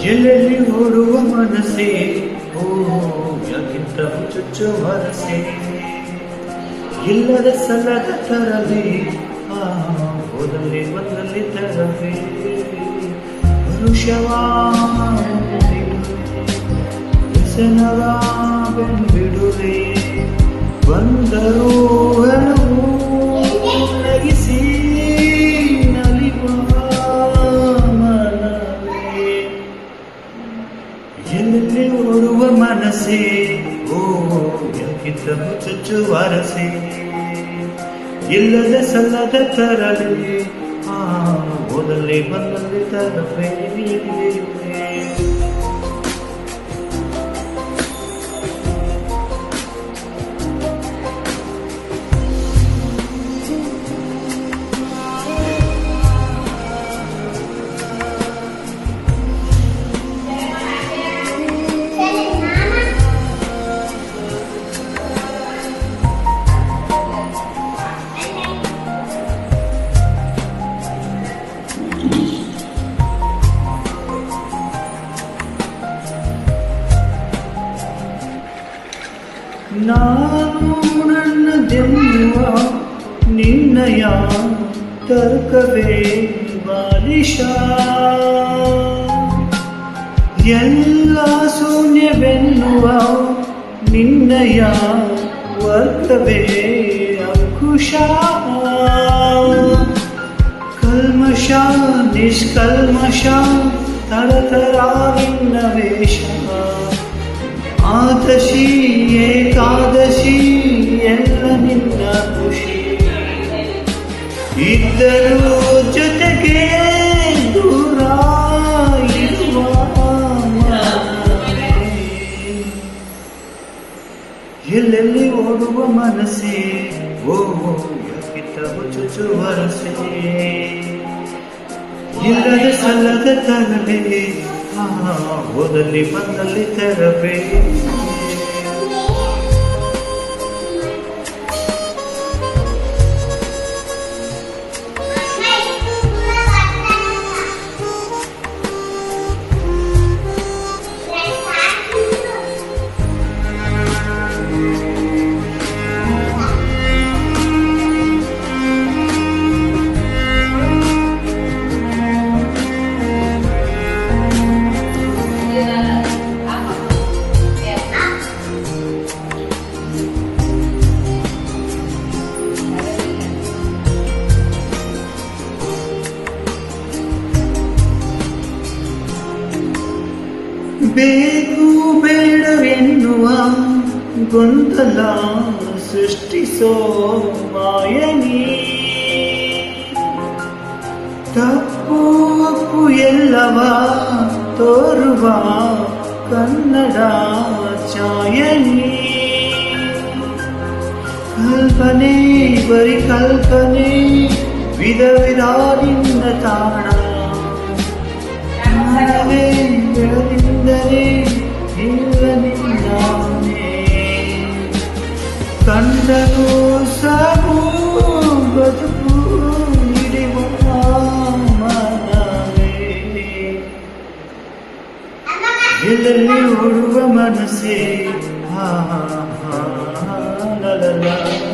ಜಿಲ್ಲೆಯಲ್ಲಿ ಓಡುವ ಮನಸ್ಸೆ ಓ ಯಾಕಿಂತ ಹುಚ್ಚುಚ್ಚು ಮನಸ್ಸೆ ಇಲ್ಲದ ಸಲ್ಲದ ತರವೇ ಆ ಹೋದಲ್ಲಿ ಬಂದಲ್ಲಿ ತರವೇ ಮನುಷ್ಯವಾ ವ್ಯಸನವ ಬೆಂಬಿಡುವೆ ಬಂದರೂ ಹಲವು ನಗಿಸಿ ನಲಿವ ಮನವೇ ಎಲ್ಲಿ ಓಡುವ ಮನಸ್ಸೇ ಓ ಯಾಕಿದ್ದ ಚುಚ್ಚು ವಾರಸೆ ಇಲ್ಲದ ಸಲ್ಲದ ತರಲೆ ಆ ಓದಲ್ಲೇ ಬಂದಲ್ಲಿ ತರವೇ ನಾನು ನನ್ನದೆನ್ನುವ ನಿನ್ನಯ ತರ್ಕವೇ ಬಾಲಿಶ? ಎಲ್ಲ ಶೂನ್ಯವೆನ್ನುವ ನಿನ್ನಯ ವರ್ಗವೇ ಅಂಕುಶ? ಕಲ್ಮಶ ನಿಷ್ಕಲ್ಮಶ ತರತರ ವೇಷ. ಆದಶಿ ಏಕಾದಶಿ, ಎಲ್ಲ ನಿನ್ನ ಖುಷಿ. ಇದ್ದರೂ ಜೊತೆಗೆ ದೂರ ಇರುವ ಎಲ್ಲೆಲ್ಲಿ ಓಡುವ ಮನಸ್ಸೇ ಓ ಯಾಕಿತ್ತ ಚುಚ್ಚು ವರಸೆ ಇಲ್ಲದ ಸಲ್ಲದ ತರವೇ ಆ ಓದಲ್ಲಿ ಬಂದಲ್ಲಿ ತರವೇ ಬೇಕು ಬೇಡವೆನ್ನುವ ಗೊಂದಲ ಸೃಷ್ಟಿಸೋ ಮಾಯನಿ ತಪ್ಪು ಒಪ್ಪು ಎಲ್ಲವ ತೋರುವ ಕನ್ನಡ ಛಾಯನಿ ಕಲ್ಪನೆ ಬರಿ ಕಲ್ಪನೆ ವಿಧ ವಿಧ ನಿನ್ನ ತಾಣ ನಾವೇ wanna see ha ha ha la la la